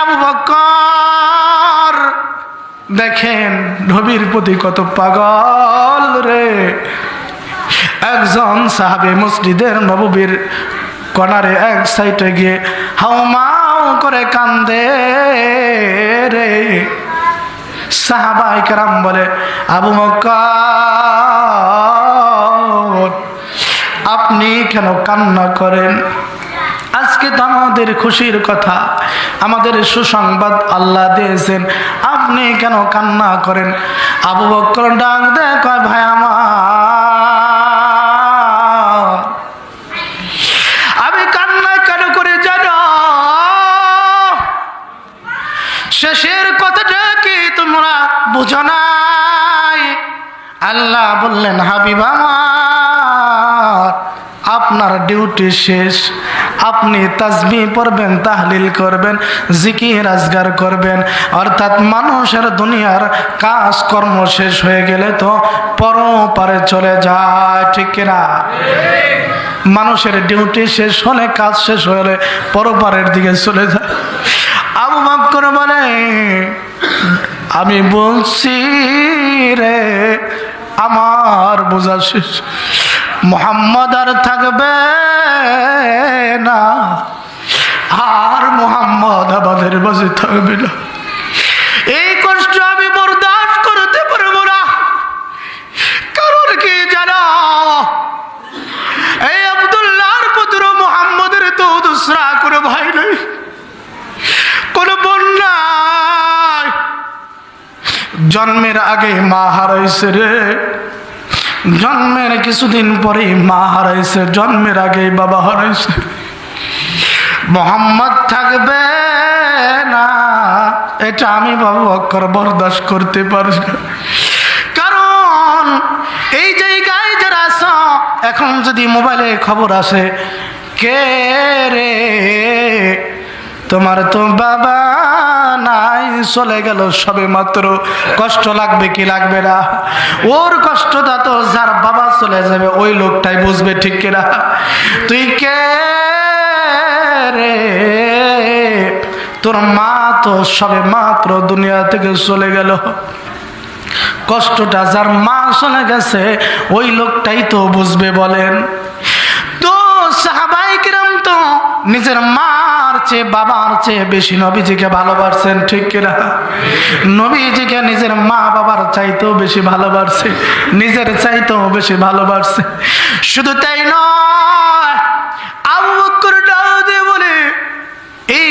আবু বকর দেখেন নবীর প্রতি কত পাগল রে। একজন সাহাবে মসজিদের নববীর কনারে এক সাইডে গিয়ে হাউমাউ করে কান্দে রে। সাহাবাই কারাম বলে, আবু মক্কর আপনি কেন কান্না করেন? আজকে তো আমাদের খুশির কথা। আমাদের সুসংবাদ আল্লাহ দিয়েছেন। আপনি কেন কান্না করেন? আবু বক্কর ডাক দেয়, কয়, ভাই আমার, আমি কান্না কেন করে শেষের কথাটা কি তোমরা বুঝো নাই? আল্লাহ বললেন, হাবিব আপনার ডিউটি শেষ। আপনি তাজমি পড়বেন, তাহলিল করবেন, জিকির, আজগার করবেন। অর্থাৎ মানুষের দুনিয়ার কাজকর্ম শেষ হয়ে গেলে তো পরপারে চলে যায়, ঠিক কিনা? মানুষের ডিউটি শেষ হলে, কাজ শেষ হলে পরপারের দিকে চলে যায়। আবু বক্কর বলে, আমি বলছি রে, আমার বোঝা শেষ। মোহাম্মদ আর থাকবে না। আর মোহাম্মদ আমাদের বাজে থাকবে না। এই কষ্ট আমি বরদাস্ত করতে পারব না। কারণ কি জানো? এই আব্দুল্লাহর পুত্র মোহাম্মদের তো দুসরা করে ভাই নেই, কোন বন্যায় জন্মের আগে মা হারাইছে রে। জন্মের কিছুদিন পরেই মা হারাইছে, জন্মের আগে বাবা হারাইছে। মোহাম্মদ থাকবে না, এটা আমি বাবু অক্ষর বরদাস্ত করতে পারি না। কারণ এই জায়গায় যারা আস এখন যদি মোবাইলে খবর আসে, কে রে? তোমার তো বাবা নাই, চলে গেল সবে মাত্র। কষ্ট লাগবে কি লাগবে না? ওর কষ্টটা তো যার বাবা চলে যাবে, ওই লোকটাই বুঝবে, ঠিক কিনা তুই কে রে? তোর মা তো সবে মাত্র দুনিয়া থেকে চলে গেল। কষ্টটা যার মা চলে গেছে, ওই লোকটাই তো বুঝবে বলেন। তো সাহাবাই কিরম তো নিজের মার চেয়ে বাবার চেয়ে বেশি নবীজিকে ভালোবাসছেন, ঠিক কিনা? নবীজিকে নিজের মা বাবার চাইতেও বেশি ভালোবাসছে, নিজের চাইতেও বেশি ভালোবাসছে। শুধু তাই নয়, আবু বকর দাউদে বলে, এই